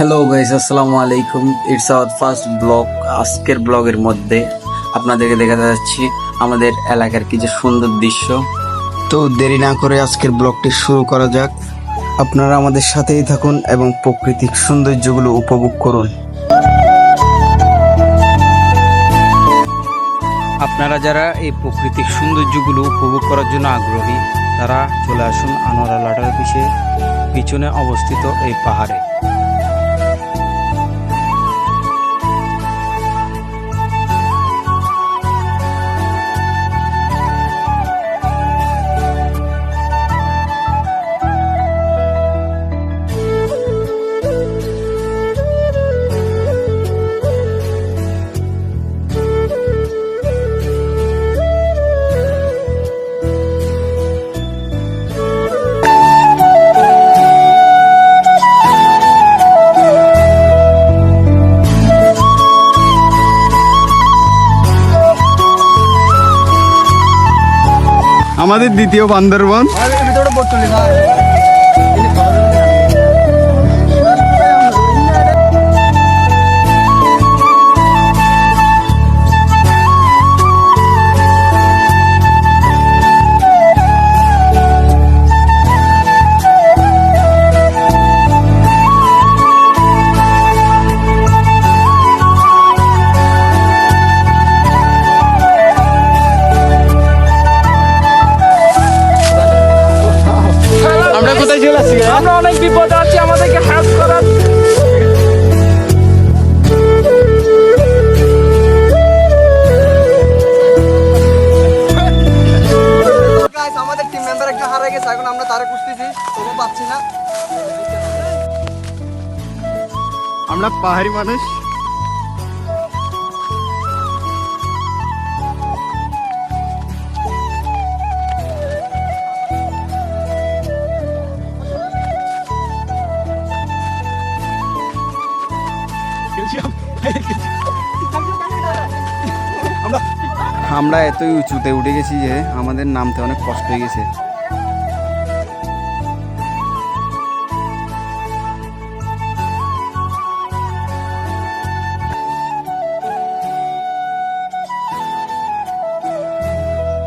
Hello guys আসসালামু আলাইকুম। It's our first blog আজকের ব্লগের মধ্যে আপনাদেরকে দেখাতে যাচ্ছি আমাদের এলাকার কি যে সুন্দর দৃশ্য। তো দেরি না করে আজকের ব্লগটি শুরু করা যাক। আপনারা আমাদের সাথেই থাকুন এবং প্রাকৃতিক সৌন্দর্যগুলো উপভোগ করুন। আপনারা যারা এই প্রাকৃতিক সৌন্দর্যগুলো উপভোগ করার জন্য আগ্রহী, তারা চলে আসুন আনোয়ারা লাটার পিছে পিছনে অবস্থিত এই পাহাড়ে। আমাদের দ্বিতীয় বান্দরবন। অনেক বিপদে আছি আমাদেরকে হেল্প করার। আমাদের টিম মেম্বার একটা হারা গেছে এখন আমরা তারা খুঁজতেছি তবু পাচ্ছি না। আমরা পাহাড়ি মানুষ। আমরা এতই উঁচুতে উঠে গেছি যে আমাদের নামতে অনেক কষ্ট হয়ে গেছে।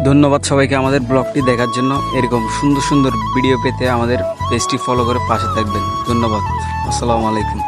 ধন্যবাদ সবাইকে আমাদের ব্লগটি দেখার জন্য। এরকম সুন্দর সুন্দর ভিডিও পেতে আমাদের পেজটি ফলো করে পাশে থাকবেন। ধন্যবাদ। আসসালামু আলাইকুম।